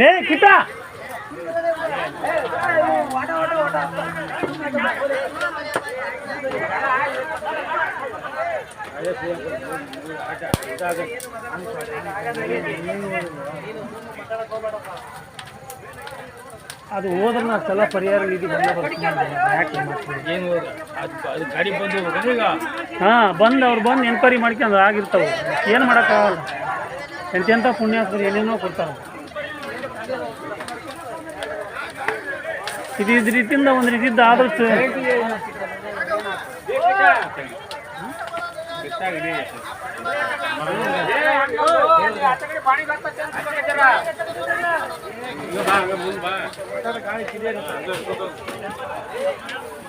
ಏ ಕಿಟ್ಟ ಅದು ಹೋದ್ರೆ ನಾ ಸಲ ಪರಿಹಾರ ನಿಧಿ ಬಂದ ಬರ್ತೀನಿ ಯಾಕೆ ಮಾಡ್ತೀನಿ ಏನು ಅದು ಹಾಂ ಬಂದು ಅವ್ರು ಬಂದು ಎನ್ಕ್ವೈರಿ ಮಾಡ್ಕೊಂಡು ಆಗಿರ್ತಾವೆ. ಏನು ಮಾಡೋಕ್ಕಾಗಲ್ಲ. ಎಂತೆಂಥ ಪುಣ್ಯಾತ್ಮರು ಏನೇನೋ ಕೊಡ್ತಾರೆ ಇದು ಇದ್ ರೀತಿಯಿಂದ ಒಂದು ರೀತಿಯಿಂದ ಆದಷ್ಟು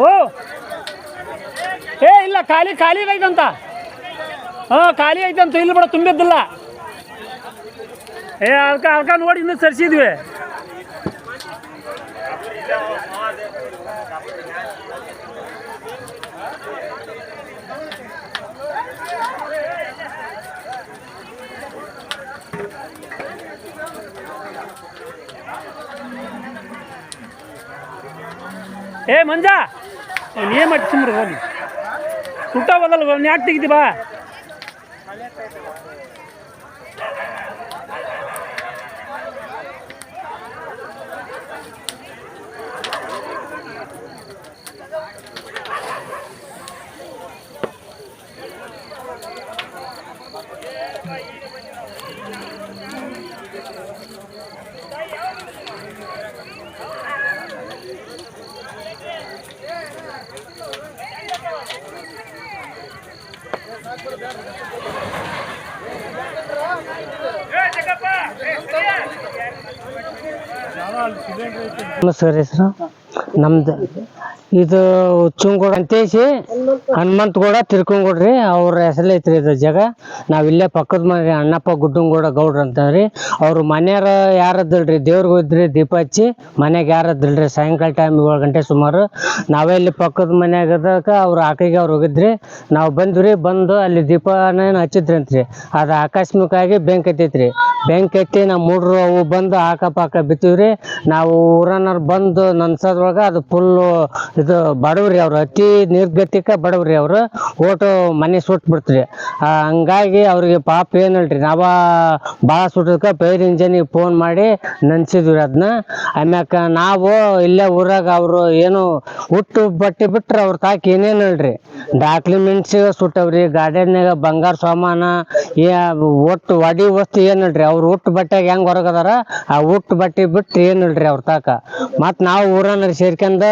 ಓ! ಏ, ಇಲ್ಲ, ಖಾಲಿ ಖಾಲಿ ಐತಂತ ಹಾಂ, ಖಾಲಿ ಐತಂತ ಇಲ್ಲಿ ಬಿಡ, ತುಂಬಿದ್ದಿಲ್ಲ. ಏ ಅದಕ್ಕೆ ಅದಕ್ಕೆ ನೋಡಿ ಇನ್ನೂ ಸರಿಸಿದ್ವಿ. ಏ ಮಂಜ ನೀ ಮಾಡಿ ಸುಮ್ರು ಹೋಗಿ ಸುಟ್ಟ ಬದಲ್ ಯಾಕೆ ತೆಗಿತಿ ಬಾ ಸರ್ ಹೆಸರು? ನಮ್ದು ಇದು ಚುಂಗೋಡ ಅಂತೇಸಿ ಹನುಮಂತಗೌಡ ತಿರ್ಕೊಂಗೋಡ್ರಿ ಅವ್ರ ಹೆಸರಲ್ಲಿ ಐತ್ರಿ ಇದು ಜಾಗ. ನಾವ್ ಪಕ್ಕದ ಮನೆ ಅಣ್ಣಪ್ಪ ಗುಡ್ಡಂಗೌಡ ಗೌಡ್ರ ಅಂತಂದ್ರಿ ಅವ್ರ ಮನೆಯವ್ರ ಯಾರದ್ದಲ್ರಿ, ದೇವ್ರಿಗೆ ಹೋದ್ರಿ, ದೀಪ ಹಚ್ಚಿ ಮನ್ಯಾಗ ಯಾರದ್ದಲ್ರಿ, ಸಾಯಂಕಾಲ ಟೈಮ್ ಏಳು ಗಂಟೆ ಸುಮಾರು. ನಾವೇ ಇಲ್ಲಿ ಪಕ್ಕದ ಮನೆಯಾಗದಾಗ ಅವ್ರ ಆಕೆಗೆ ಅವ್ರು ಹೋಗಿದ್ರಿ. ನಾವು ಬಂದ್ವಿ, ಬಂದು ಅಲ್ಲಿ ದೀಪನ ಹಚ್ಚಿದ್ರಿ ಅಂತ್ರಿ. ಅದು ಆಕಸ್ಮಿಕ ಆಗಿ ಬೆಂಕಿ ಹತ್ತೈತ್ರಿ. ಬೆಂಕಿ ಹತ್ತಿ ನಾವು ಮೂಡ್ರು ಅವು ಬಂದು ಆಕ ಪಾಕ ಬಿತ್ತಿವ್ರಿ. ನಾವು ಊರನ್ನ ಬಂದು ನನ್ಸದ್ರೊಳಗ ಅದು ಫುಲ್ಲು ಇದು ಬಡವ್ರಿ ಅವ್ರ ಅತಿ ನಿರ್ಗತಿಕ ಬಡವ್ರಿ ಅವರು, ಓಟು ಮನೆ ಸುಟ್ಟು ಬಿಡ್ತ್ರಿ. ಹಂಗಾಗಿ ಅವ್ರಿಗೆ ಪಾಪ ಏನಲ್ರಿ, ನಾವ ಭಾಳ ಸುಟ್ಟದಕ್ಕೆ ಪೈರ್ ಇಂಜನಿಗೆ ಫೋನ್ ಮಾಡಿ ನೆನ್ಸಿದ್ವಿ ಅದನ್ನ ಆಮ್ಯಾಕ ನಾವು ಇಲ್ಲೇ ಊರಾಗ ಅವರು ಏನು ಹುಟ್ಟು ಬಟ್ಟೆ ಬಿಟ್ರೆ ಅವ್ರ ತಾಕಿ ಏನೇನಲ್ರಿ. ಡಾಕ್ಯುಮೆಂಟ್ಸ್ ಸುಟ್ಟವ್ರಿ, ಗಾರ್ಡನ್ಯಾಗ ಬಂಗಾರ ಸಾಮಾನ, ಏ, ಒಟ್ಟು ಒಡಿ ವಸ್ತು ಏನಲ್ರಿ. ಅವ್ರು ಹುಟ್ಟು ಬಟ್ಟೆಗೆ ಹೆಂಗ್ ಹೊರಗದಾರ, ಆ ಹುಟ್ಟು ಬಟ್ಟೆ ಬಿಟ್ರೆ ಏನಿಲ್ರಿ ಅವ್ರ ತಾಕ. ಮತ್ ನಾವು ಊರನ್ನ ಸೇರ್ಕೊಂಡ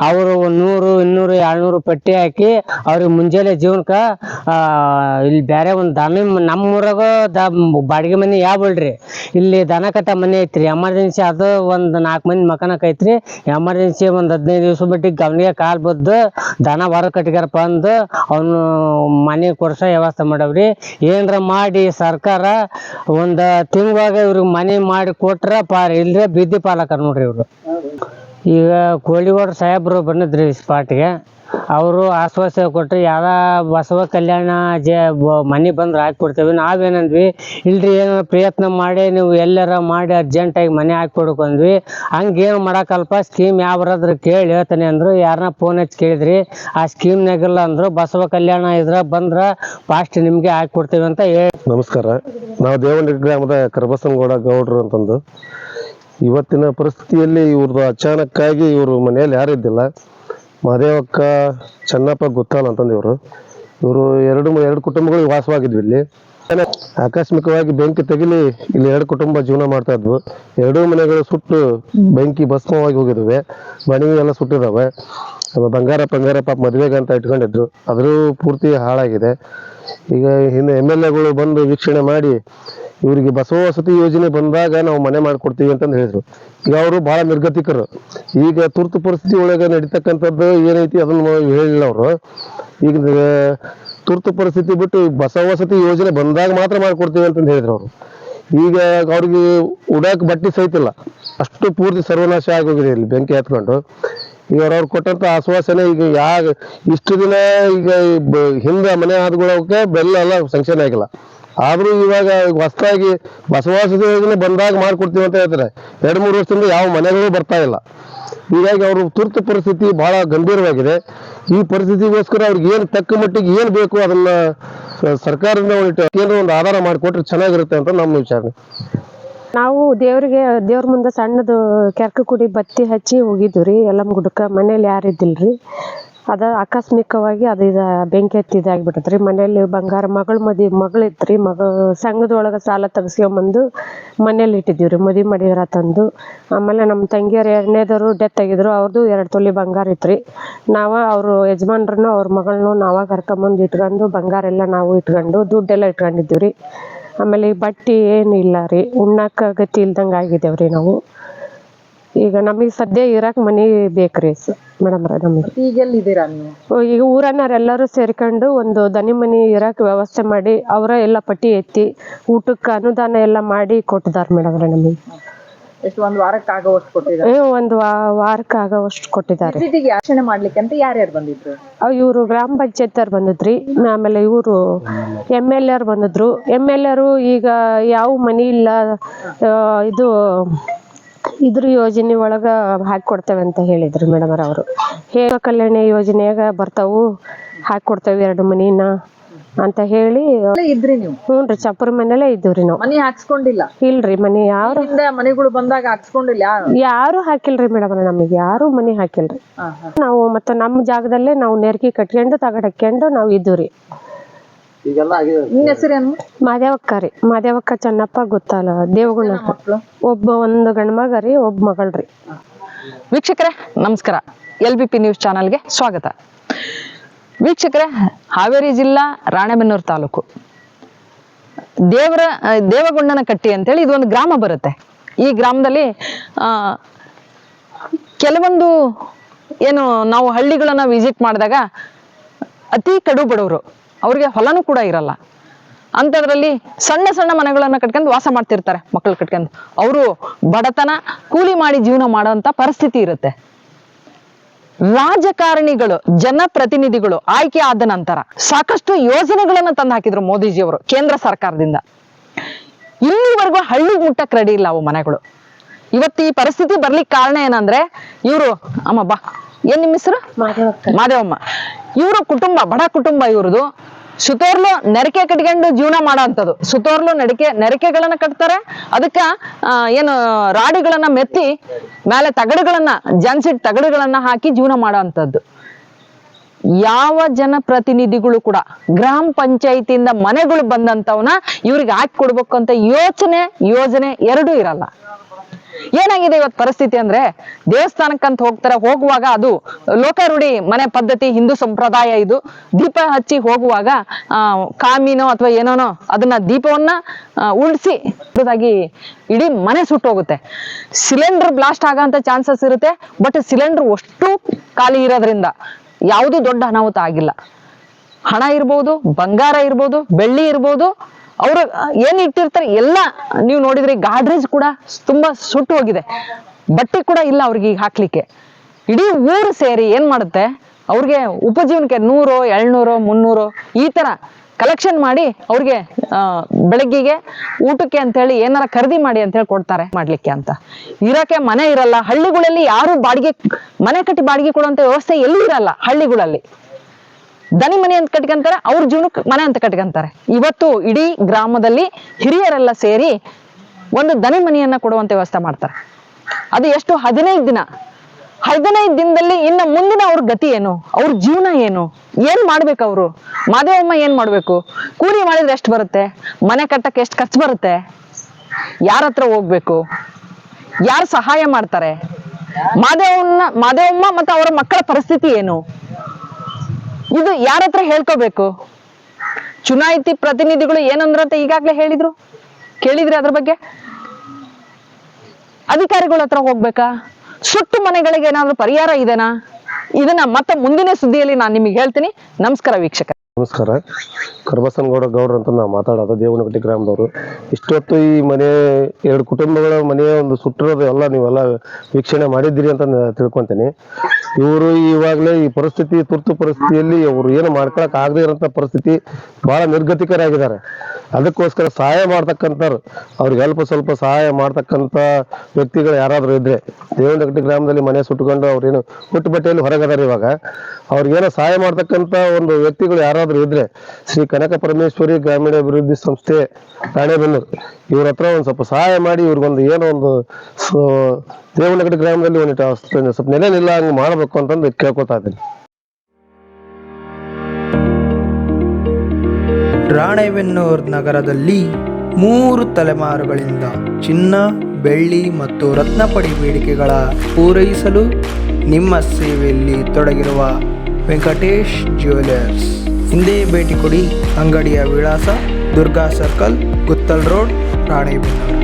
ಅವರು ನೂರು, ಇನ್ನೂರು ಏಳ್ನೂರು ಪಟ್ಟಿ ಹಾಕಿ ಅವ್ರಿಗೆ ಮುಂಜಾನೆ ಜೀವನಕ್ಕ ಇಲ್ಲಿ ಬೇರೆ ಒಂದು ದನ ನಮ್ಮ ಊರಾಗ ದ, ಬಾಡಿಗೆ ಮನೆ ಯಾವ ಬಿಡ್ರಿ ಇಲ್ಲಿ ದನ ಕಟ್ಟ ಮನೆ ಐತ್ರಿ, ಎಮರ್ಜೆನ್ಸಿ ಅದು ಒಂದು ನಾಲ್ಕು ಮಂದಿ ಮಕನಕ್ ಐತ್ರಿ, ಎಮರ್ಜೆನ್ಸಿ ಒಂದು ಹದಿನೈದು ದಿವಸ ಬಿಟ್ಟು ಗಮನಿಗೆ ಕಾಲು ಬದ್ದು ದನ ಹೊರ ಕಟ್ಗ್ಯಾರಪ್ಪ ಅಂದು ಅವನು ಮನೆ ಕೊಡ್ಸೋ ವ್ಯವಸ್ಥೆ ಮಾಡವ್ರಿ. ಏನ್ರ ಮಾಡಿ ಸರ್ಕಾರ ಒಂದು ತಿಂಗಳಾಗ ಇವ್ರಿಗೆ ಮನೆ ಮಾಡಿ ಕೊಟ್ರ ಪಾರ ಇಲ್ರಿ ಬಿದ್ದಿ ಪಾಲಕರ್ ನೋಡ್ರಿ ಇವರು. ಈಗ ಕೋಳಿವಾಡ ಸಾಹೇಬ್ರು ಬಂದಿದ್ರಿ ಸ್ಪಾಟ್ಗೆ ಅವರು ಆಶ್ವಾಸ ಕೊಟ್ರು, ಯಾರ ಬಸವ ಕಲ್ಯಾಣ ಜೆ ಮನೆ ಬಂದ್ರೆ ಹಾಕ್ಕೊಡ್ತೇವೆ ನಾವೇನಂದ್ವಿ, ಇಲ್ರಿ ಏನೋ ಪ್ರಯತ್ನ ಮಾಡಿ, ನೀವು ಎಲ್ಲಾರ ಮಾಡಿ ಅರ್ಜೆಂಟಾಗಿ ಮನೆ ಹಾಕ್ಕೊಡಕ್ ಅಂದ್ವಿ. ಹಂಗೇನು ಮಾಡೋಕ್ಕಲ್ಪ ಸ್ಕೀಮ್ ಯಾವ ಕೇಳಿ ಹೇಳ್ತಾನೆ ಅಂದ್ರು ಯಾರನ್ನ ಫೋನ್ ಹಚ್ಚಿ ಕೇಳಿದ್ರಿ, ಆ ಸ್ಕೀಮ್ನಾಗಿಲ್ಲ ಅಂದ್ರು, ಬಸವ ಕಲ್ಯಾಣ ಇದ್ರ ಬಂದ್ರ ಫಾಸ್ಟ್ ನಿಮ್ಗೆ ಹಾಕ್ಕೊಡ್ತೇವೆ ಅಂತ ಹೇಳಿ. ನಮಸ್ಕಾರ. ನಾವು ದೇವನಹಳ್ಳಿ ಗ್ರಾಮದ ಕರಬಸನಗೌಡ ಗೌಡ್ರು ಅಂತಂದು. ಇವತ್ತಿನ ಪರಿಸ್ಥಿತಿಯಲ್ಲಿ ಇವ್ರದ್ದು ಅಚಾನಕ್ಕಾಗಿ ಇವರು ಮನೆಯಲ್ಲಿ ಯಾರಿದ್ದಿಲ್ಲ ಮಹದೇವಕ್ಕ ಚೆನ್ನಪ್ಪ ಗುತ್ತಾಲ್ ಅಂತಂದು ಇವರು. ಇವರು ಎರಡು ಎರಡು ಕುಟುಂಬಗಳು ವಾಸವಾಗಿದ್ವಿ ಇಲ್ಲಿ. ಆಕಸ್ಮಿಕವಾಗಿ ಬೆಂಕಿ ತಗಿಲಿ ಇಲ್ಲಿ ಎರಡು ಕುಟುಂಬ ಜೀವನ ಮಾಡ್ತಾ ಇದ್ವು. ಎರಡೂ ಮನೆಗಳು ಸುಟ್ಟು ಬೆಂಕಿ ಭಸ್ಮವಾಗಿ ಹೋಗಿದ್ದಾವೆ. ಮನೆ ಎಲ್ಲ ಸುಟ್ಟಿದಾವೆ. ಆಮೇಲೆ ಬಂಗಾರ ಬಂಗಾರ ಪಾಪ ಮದುವೆಗೆ ಅಂತ ಇಟ್ಕೊಂಡಿದ್ರು. ಅದ್ರೂ ಪೂರ್ತಿ ಹಾಳಾಗಿದೆ. ಈಗ ಇನ್ನು ಎಂ ಎಲ್ ಎಗಳು ಬಂದು ವೀಕ್ಷಣೆ ಮಾಡಿ ಇವರಿಗೆ ಬಸವ ವಸತಿ ಯೋಜನೆ ಬಂದಾಗ ನಾವು ಮನೆ ಮಾಡಿಕೊಡ್ತೀವಿ ಅಂತಂದು ಹೇಳಿದ್ರು. ಈಗ ಅವರು ಬಹಳ ನಿರ್ಗತಿಕರು. ಈಗ ತುರ್ತು ಪರಿಸ್ಥಿತಿ ಒಳಗೆ ನಡೀತಕ್ಕಂಥದ್ದು ಏನೈತಿ ಅದನ್ನ ಹೇಳಿಲ್ಲ ಅವರು. ಈಗ, ತುರ್ತು ಪರಿಸ್ಥಿತಿ ಬಿಟ್ಟು ಬಸವ ವಸತಿ ಯೋಜನೆ ಬಂದಾಗ ಮಾತ್ರ ಮಾಡಿಕೊಡ್ತೀವಿ ಅಂತಂದು ಹೇಳಿದ್ರು ಅವರು. ಈಗ ಅವ್ರಿಗೆ ಉಡಾಕ್ ಬಟ್ಟೆ ಸಹಿತಿಲ್ಲ ಅಷ್ಟು ಪೂರ್ತಿ ಸರ್ವನಾಶ ಆಗೋಗಿದೆ ಇಲ್ಲಿ ಬೆಂಕಿ ಹತ್ಕೊಂಡು. ಈಗ ಅವ್ರು ಕೊಟ್ಟಂತ ಆಶ್ವಾಸನೆ ಈಗ ಯಾ ಇಷ್ಟು ದಿನ ಈಗ ಹಿಂದೆ ಮನೆ ಆದ್ಕೊಳ್ಳೋಕೆ ಬೆಲ್ಲ ಎಲ್ಲ ಸಂಕ್ಷನ್ ಆಗಿಲ್ಲ. ಆದ್ರೂ ಇವಾಗ ಹೊಸದಾಗಿ ಬಸವಾಸದ ಯೋಜನೆ ಬಂದಾಗ ಮಾಡ್ಕೊಡ್ತೀವಿ ಅಂತ ಹೇಳ್ತಾರೆ. ಎರಡು ಮೂರು ವರ್ಷದಿಂದ ಯಾವ ಮನೆಗಳು ಬರ್ತಾ ಇಲ್ಲ. ಹೀಗಾಗಿ ಅವರು ತುರ್ತು ಪರಿಸ್ಥಿತಿ ಬಹಳ ಗಂಭೀರವಾಗಿದೆ. ಈ ಪರಿಸ್ಥಿತಿಗೋಸ್ಕರ ಅವ್ರಿಗೆ ಏನು ತಕ್ಕ ಮಟ್ಟಿಗೆ ಏನು ಬೇಕು ಅದನ್ನ ಸರ್ಕಾರದಿಂದ ಏನೋ ಒಂದು ಆಧಾರ ಮಾಡಿಕೊಟ್ರೆ ಚೆನ್ನಾಗಿರುತ್ತೆ ಅಂತ ನಮ್ಮ ವಿಚಾರ ನಾವು ದೇವ್ರಿಗೆ, ದೇವ್ರ ಮುಂದೆ ಸಣ್ಣದು ಕೆರ್ಕ ಕುಡಿ ಬತ್ತಿ ಹಚ್ಚಿ ಹೋಗಿದ್ವಿ ರೀ ಎಲ್ಲ ಗುಡ್ಕ. ಮನೇಲಿ ಯಾರು ಇದ್ದಿಲ್ರಿ? ಅದ ಆಕಸ್ಮಿಕವಾಗಿ ಅದು ಇದು ಬೆಂಕಿ ಹತ್ತಿ ಇದಾಗ್ಬಿಟ್ಟತ್ರಿ ಮನೆಯಲ್ಲಿ ಬಂಗಾರ ಮಗಳ ಮದಿ ಮಗಳಿತ್ತು ರೀ ಮಗ ಸಂಘದೊಳಗೆ ಸಾಲ ತೆಗ್ಸ್ಕೊಂಬಂದು ಮನೇಲಿ ಇಟ್ಟಿದ್ದೀವಿ ರೀ ಮದುವೆ ಮಾಡಿದ್ರ ತಂದು. ಆಮೇಲೆ ನಮ್ಮ ತಂಗಿಯರು ಎರಡನೇದವರು ಡೆತ್ ಆಗಿದ್ರು. ಅವ್ರದ್ದು ಎರಡು ತೊಲಿ ಬಂಗಾರ ಇತ್ರಿ. ನಾವ ಅವರು ಯಜಮಾನ್ರನ್ನು ಅವ್ರ ಮಗಳನ್ನೂ ನಾವ ಕರ್ಕೊಂಬಂದು ಇಟ್ಕೊಂಡು ಬಂಗಾರ ಎಲ್ಲ ನಾವು ಇಟ್ಕೊಂಡು ದುಡ್ಡೆಲ್ಲ ಇಟ್ಕೊಂಡಿದ್ದೀವಿ ರೀ ಆಮೇಲೆ ಬಟ್ಟೆ ಏನು ಇಲ್ಲ ರೀ. ಉಣ್ಣಕ್ಕೆ ಗತಿ ಇಲ್ದಂಗೆ ಆಗಿದ್ದೇವ್ರಿ ನಾವು. ಈಗ ನಮಗೆ ಸದ್ಯ ಇರಕ್ಕೆ ಮನಿ ಬೇಕ್ರಿ ಮೇಡಮ್ ನಮಗೆ. ಈಗೆಲ್ಲಿದ್ದೀರಾ ನೀವು? ಈಗ ಊರನ್ನರೆಲ್ಲರೂ ಸೇರ್ಕೊಂಡು ಒಂದು ದನಿ ಮನಿ ಇರಕ್ಕೆ ವ್ಯವಸ್ಥೆ ಮಾಡಿ ಅವರ ಎಲ್ಲ ಪಟ್ಟಿ ಎತ್ತಿ ಊಟಕ್ಕೆ ಅನುದಾನ ಎಲ್ಲ ಮಾಡಿ ಕೊಟ್ಟಿದ್ದಾರೆ ಮೇಡಮ್ ನಮಗೆ. ಎಷ್ಟು ಒಂದ್ ವಾರಕ್ಕೆ ಆಗೋವಷ್ಟು ಕೊಟ್ಟಿದ್ದಾರೆ ಏ, ಒಂದು ವಾ- ಕೊಟ್ಟಿದ್ದಾರೆ. ವಿಸಿಟಿಗೆ ಮಾಡ್ಲಿಕ್ಕೆ ಅಂತ ಯಾರ್ಯಾರು ಬಂದಿದ್ರು? ಇವರು ಗ್ರಾಮ ಪಂಚಾಯತ್ ಅವ್ರು ಬಂದಿದ್ರಿ. ಆಮೇಲೆ ಇವರು ಎಂ ಎಲ್ ಎರ್ ಬಂದಿದ್ರು. ಎಂ ಎಲ್ ಎರು ಈಗ ಯಾವ ಮನಿ ಇಲ್ಲ ಆ, ಇದು ಇದ್ರ ಯೋಜನೆ ಒಳಗ ಹಾಕಿಕೊಡ್ತೇವೆ ಅಂತ ಹೇಳಿದ್ರು ಮೇಡಮ್ ಅವರು. ಹೇಗ ಕಲ್ಯಾಣ ಯೋಜನೆಯಾಗ ಬರ್ತಾವು ಹಾಕಿಕೊಡ್ತೇವೆ ಎರಡು ಮನಿನ ಅಂತ ಹೇಳಿ. ಇದ್ರಿ ನೀವು? ಹ್ಞೂ ರೀ ಚಪ್ಪರ ಮನೆಯಲ್ಲೇ ಇದ್ದೀವ್ರಿ ನಾವು. ಮನಿ ಹಾಕ್ಸ್ಕೊಂಡಿಲ್ಲ? ಇಲ್ರಿ ಮನಿ ಯಾರು ಮನೆಗಳು ಬಂದಾಗ ಹಾಕ್ಸ್ಕೊಂಡಿಲ್ಲ ಯಾರು? ಹಾಕಿಲ್ರಿ ಮೇಡಮ್ ನಮಗೆ ಯಾರು ಮನಿ ಹಾಕಿಲ್ರಿ. ನಾವು ಮತ್ತೆ ನಮ್ಮ ಜಾಗದಲ್ಲೇ ನಾವು ನೆರ್ಕಿ ಕಟ್ಕೊಂಡು ತಗಡ್ ಹಾಕ್ಕೊಂಡು ನಾವು ಇದ್ದೀವ್ರಿ ನಿನ್ನ ಹೆಸರೇನು? ಮಾದೇವಕ್ಕ ರೀ. ಮಾದೇವಕ್ಕ ಚೆನ್ನಪ್ಪ ಗೊತ್ತಲ್ಲ ದೇವಗುಣ ಒಬ್ಬ ಒಂದು ಗಂಡ ಮಗ ರೀ ಒಬ್ಬ ಮಗಳ್ರಿ ವೀಕ್ಷಕರೇ ನಮಸ್ಕಾರ. ಎಲ್ ಬಿ ಪಿ ನ್ಯೂಸ್ ಚಾನಲ್ಗೆ ಸ್ವಾಗತ. ವೀಕ್ಷಕರೇ ಹಾವೇರಿ ಜಿಲ್ಲಾ ರಾಣೆಬೆನ್ನೂರು ತಾಲೂಕು. ದೇವರ ದೇವಗೊಂಡನ ಕಟ್ಟಿ ಅಂತೇಳಿ ಇದೊಂದು ಗ್ರಾಮ ಬರುತ್ತೆ. ಈ ಗ್ರಾಮದಲ್ಲಿ ಆ, ಕೆಲವೊಂದು ಏನು ನಾವು ಹಳ್ಳಿಗಳನ್ನ ವಿಸಿಟ್ ಮಾಡಿದಾಗ ಅತಿ ಕಡು ಬಡವರು. ಅವ್ರಿಗೆ ಹೊಲನೂ ಕೂಡ ಇರಲ್ಲ. ಅಂಥದ್ರಲ್ಲಿ ಸಣ್ಣ ಸಣ್ಣ ಮನೆಗಳನ್ನ ಕಟ್ಕೊಂಡು ವಾಸ ಮಾಡ್ತಿರ್ತಾರೆ ಮಕ್ಕಳು ಕಟ್ಕೊಂಡು. ಅವರು ಬಡತನ, ಕೂಲಿ ಮಾಡಿ ಜೀವನ ಮಾಡೋಂಥ ಪರಿಸ್ಥಿತಿ ಇರುತ್ತೆ. ರಾಜಕಾರಣಿಗಳು, ಜನಪ್ರತಿನಿಧಿಗಳು ಆಯ್ಕೆ ಆದ ನಂತರ ಸಾಕಷ್ಟು ಯೋಜನೆಗಳನ್ನ ತಂದು ಹಾಕಿದ್ರು ಮೋದಿಜಿಯವರು ಕೇಂದ್ರ ಸರ್ಕಾರದಿಂದ. ಇಲ್ಲಿವರೆಗೂ ಹಳ್ಳಿ ಮುಟ್ಟಕ್ ರೆಡಿ ಇಲ್ಲ ಅವು ಮನೆಗಳು. ಇವತ್ತು ಈ ಪರಿಸ್ಥಿತಿ ಬರ್ಲಿಕ್ಕೆ ಕಾರಣ ಏನಂದ್ರೆ ಇವರು, ಅಮ್ಮ ಬಾ ಏನ್ ನಿಮ್ಮ ಹೆಸರು? ಮಾದೇವಮ್ಮ. ಇವ್ರ ಕುಟುಂಬ ಬಡ ಕುಟುಂಬ ಇವ್ರದು. ಸುತೋರ್ಲು ನೆರಕೆ ಕಟ್ಕೊಂಡು ಜೀವನ ಮಾಡೋಂಥದ್ದು ಸುತೋರ್ಲು ನಡಿಕೆ ನೆರಕೆಗಳನ್ನ ಕಟ್ತಾರೆ. ಅದಕ್ಕ ಏನು ರಾಡಿಗಳನ್ನ ಮೆತ್ತಿ ಮೇಲೆ ತಗಡುಗಳನ್ನ ಜನ್ಸಿಟ್ ತಗಡುಗಳನ್ನ ಹಾಕಿ ಜೀವನ ಮಾಡೋ ಅಂಥದ್ದು ಯಾವ ಜನಪ್ರತಿನಿಧಿಗಳು ಕೂಡ ಗ್ರಾಮ ಪಂಚಾಯತಿಯಿಂದ ಮನೆಗಳು ಬಂದಂತವನ್ನ ಇವ್ರಿಗೆ ಹಾಕಿ ಕೊಡ್ಬೇಕು ಅಂತ ಯೋಚನೆ ಯೋಜನೆ ಎರಡೂ ಇರಲ್ಲ. ಏನಾಗಿದೆ ಇವತ್ತು ಪರಿಸ್ಥಿತಿ ಅಂದ್ರೆ ದೇವಸ್ಥಾನಕ್ಕಂತ ಹೋಗ್ತಾರೆ, ಹೋಗುವಾಗ ಅದು ಲೋಕಾರೂಢಿ ಮನೆ ಪದ್ಧತಿ, ಹಿಂದೂ ಸಂಪ್ರದಾಯ ಇದು. ದೀಪ ಹಚ್ಚಿ ಹೋಗುವಾಗ, ಆ, ಕಾಮಿನೋ ಅಥವಾ ಏನೋನೋ ಅದನ್ನ ದೀಪವನ್ನ ಉಳಿಸಿ ಇದಾಗಿ ಇಡೀ ಮನೆ ಸುಟ್ಟೋಗುತ್ತೆ. ಸಿಲಿಂಡರ್ ಬ್ಲಾಸ್ಟ್ ಆಗಂತ ಚಾನ್ಸಸ್ ಇರುತ್ತೆ, ಬಟ್ ಸಿಲಿಂಡರ್ ಅಷ್ಟು ಖಾಲಿ ಇರೋದ್ರಿಂದ ಯಾವುದು ದೊಡ್ಡ ಅನಾಹುತ ಆಗಿಲ್ಲ. ಹಣ ಇರ್ಬೋದು, ಬಂಗಾರ ಇರ್ಬೋದು, ಬೆಳ್ಳಿ ಇರ್ಬೋದು ಅವರು ಏನ್ ಇಟ್ಟಿರ್ತಾರೆ ಎಲ್ಲ ನೀವು ನೋಡಿದ್ರೆ ಗಾಡ್ರೇಜ್ ಕೂಡ ತುಂಬಾ ಸುಟ್ಟು ಹೋಗಿದೆ. ಬಟ್ಟೆ ಕೂಡ ಇಲ್ಲ ಅವ್ರಿಗೆ ಈಗ ಹಾಕ್ಲಿಕ್ಕೆ. ಇಡೀ ಊರು ಸೇರಿ ಏನ್ ಮಾಡುತ್ತೆ? ಅವ್ರಿಗೆ ಉಪಜೀವನಕ್ಕೆ ನೂರು, ಎಳ್ನೂರು, ಮುನ್ನೂರು ಈ ತರ ಕಲೆಕ್ಷನ್ ಮಾಡಿ ಅವ್ರಿಗೆ ಬೆಳಗ್ಗೆಗೆ ಊಟಕ್ಕೆ ಅಂತ ಹೇಳಿ ಏನಾರ ಖರೀದಿ ಮಾಡಿ ಅಂತ ಹೇಳಿ ಕೊಡ್ತಾರೆ ಮಾಡ್ಲಿಕ್ಕೆ ಅಂತ. ಇರಕ್ಕೆ ಮನೆ ಇರಲ್ಲ, ಹಳ್ಳಿಗಳಲ್ಲಿ ಯಾರು ಬಾಡಿಗೆ ಮನೆ ಕಟ್ಟಿ ಬಾಡಿಗೆ ಕೊಡುವಂತ ವ್ಯವಸ್ಥೆ ಎಲ್ಲೂ ಇರಲ್ಲ ಹಳ್ಳಿಗಳಲ್ಲಿ. ದನಿ ಮನೆ ಅಂತ ಕಟ್ಕೊಂತಾರೆ, ಅವ್ರ ಜೀವನಕ್ಕೆ ಮನೆ ಅಂತ ಕಟ್ಕೊಂತಾರೆ. ಇವತ್ತು ಇಡೀ ಗ್ರಾಮದಲ್ಲಿ ಹಿರಿಯರೆಲ್ಲ ಸೇರಿ ಒಂದು ದನಿ ಮನೆಯನ್ನ ಕೊಡುವಂತ ವ್ಯವಸ್ಥೆ ಮಾಡ್ತಾರೆ. ಅದು ಎಷ್ಟು ಹದಿನೈದು ದಿನ. ಹದಿನೈದು ದಿನದಲ್ಲಿ ಇನ್ನು ಮುಂದಿನ ಅವ್ರ ಗತಿ ಏನು? ಅವ್ರ ಜೀವನ ಏನು? ಏನ್ ಮಾಡ್ಬೇಕು ಅವರು? ಮಾದೇವಮ್ಮ ಏನ್ ಮಾಡ್ಬೇಕು? ಕೂಲಿ ಮಾಡಿದ್ರೆ ಎಷ್ಟು ಬರುತ್ತೆ? ಮನೆ ಕಟ್ಟಕ್ಕೆ ಎಷ್ಟು ಖರ್ಚು ಬರುತ್ತೆ? ಯಾರ ಹತ್ರ ಹೋಗ್ಬೇಕು? ಯಾರು ಸಹಾಯ ಮಾಡ್ತಾರೆ? ಮಾದೇವನ್ನ, ಮಾದೇವಮ್ಮ ಮತ್ತೆ ಅವರ ಮಕ್ಕಳ ಪರಿಸ್ಥಿತಿ ಏನು? ಇದು ಯಾರ ಹತ್ರ ಹೇಳ್ಕೋಬೇಕು? ಚುನಾಯಿತಿ ಪ್ರತಿನಿಧಿಗಳು ಏನಂದ್ರಂತ ಈಗಾಗ್ಲೇ ಹೇಳಿದ್ರು? ಕೇಳಿದ್ರಿ ಅದ್ರ ಬಗ್ಗೆ? ಅಧಿಕಾರಿಗಳ ಹತ್ರ ಹೋಗ್ಬೇಕಾ? ಸುಟ್ಟು ಮನೆಗಳಿಗೆ ಏನಾದ್ರೂ ಪರಿಹಾರ ಇದೆನಾ? ಇದನ್ನ ಮತ್ತೆ ಮುಂದಿನ ಸುದ್ದಿಯಲ್ಲಿ ನಾನು ನಿಮಗೆ ಹೇಳ್ತೀನಿ. ನಮಸ್ಕಾರ ವೀಕ್ಷಕ ನಮಸ್ಕಾರ. ಕರ್ಬಸನಗೌಡ ಗೌಡ್ರ ಅಂತ ನಾವು ಮಾತಾಡೋದು, ದೇವನಗಟ್ಟಿ ಗ್ರಾಮದವರು. ಇಷ್ಟೊತ್ತು ಈ ಮನೆ, ಎರಡು ಕುಟುಂಬಗಳ ಮನೆಯ ಒಂದು ಸುಟ್ಟಿರೋದು ಎಲ್ಲ ನೀವೆಲ್ಲ ವೀಕ್ಷಣೆ ಮಾಡಿದ್ದೀರಿ ಅಂತ ತಿಳ್ಕೊಂತೀನಿ. ಇವರು ಇವಾಗಲೇ ಈ ಪರಿಸ್ಥಿತಿ, ತುರ್ತು ಪರಿಸ್ಥಿತಿಯಲ್ಲಿ ಅವರು ಏನು ಮಾಡ್ಕೊಳಕ್ ಆಗದೇ ಇರೋಂಥ ಪರಿಸ್ಥಿತಿ ಬಹಳ ನಿರ್ಗತಿಕರಾಗಿದ್ದಾರೆ. ಅದಕ್ಕೋಸ್ಕರ ಸಹಾಯ ಮಾಡ್ತಕ್ಕಂಥವ್ರು, ಅವ್ರಿಗೆ ಅಲ್ಪ ಸ್ವಲ್ಪ ಸಹಾಯ ಮಾಡ್ತಕ್ಕಂಥ ವ್ಯಕ್ತಿಗಳು ಯಾರಾದರೂ ಇದ್ರೆ, ದೇವನಗಟ್ಟಿ ಗ್ರಾಮದಲ್ಲಿ ಮನೆ ಸುಟ್ಕೊಂಡು ಅವ್ರೇನು ಹುಟ್ಟು ಬಟ್ಟೆಯಲ್ಲಿ ಹೊರಗದಾರೆ ಇವಾಗ. ಅವ್ರಿಗೇನೋ ಸಹಾಯ ಮಾಡ್ತಕ್ಕಂಥ ಒಂದು ವ್ಯಕ್ತಿಗಳು ಯಾರಾದರೂ ಇದ್ರೆ ಶ್ರೀ ಕನಕ ಪರಮೇಶ್ವರಿ ಗ್ರಾಮೀಣ ಅಭಿವೃದ್ಧಿ ಸಂಸ್ಥೆ ರಾಣೆಬೆನ್ನೂರು. ಇವ್ರ ಹತ್ರ ಒಂದು ಸ್ವಲ್ಪ ಸಹಾಯ ಮಾಡಿ, ಇವ್ರಿಗೊಂದು ಏನೋ ಒಂದು ದೇವನಗಡಿ ಗ್ರಾಮದಲ್ಲಿ ಒಂದು ಸ್ವಲ್ಪ ನೆಲೆನಿಲ್ಲ ಹಂಗೆ ಮಾಡಬೇಕು ಅಂತಂದು ಕೇಳ್ಕೊತಾ ಇದ್ದೀನಿ. ರಾಣೆಬೆನ್ನೂರು ನಗರದಲ್ಲಿ ಮೂರು ತಲೆಮಾರುಗಳಿಂದ ಚಿನ್ನ, ಬೆಳ್ಳಿ ಮತ್ತು ರತ್ನಪಡಿ ಬೇಡಿಕೆಗಳ ಪೂರೈಸಲು ನಿಮ್ಮ ಸೇವೆಯಲ್ಲಿ ತೊಡಗಿರುವ ವೆಂಕಟೇಶ್ ಜ್ಯುವೆಲರ್ಸ್. ಹಿಂದೆ ಭೇಟಿ ಕೊಡಿ ಅಂಗಡಿಯ ವಿಳಾಸ ದುರ್ಗಾ ಸರ್ಕಲ್, ಗುತ್ತಲ್ ರೋಡ್, ರಾಣೆಬೆನ್ನೂರು.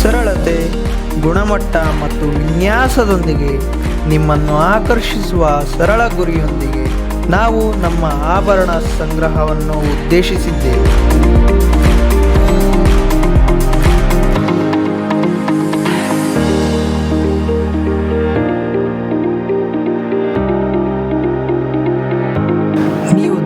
ಸರಳತೆ, ಗುಣಮಟ್ಟ ಮತ್ತು ವಿನ್ಯಾಸದೊಂದಿಗೆ ನಿಮ್ಮನ್ನು ಆಕರ್ಷಿಸುವ ಸರಳ ಗುರಿಯೊಂದಿಗೆ ನಾವು ನಮ್ಮ ಆಭರಣ ಸಂಗ್ರಹವನ್ನು ಉದ್ದೇಶಿಸಿದ್ದೇವೆ.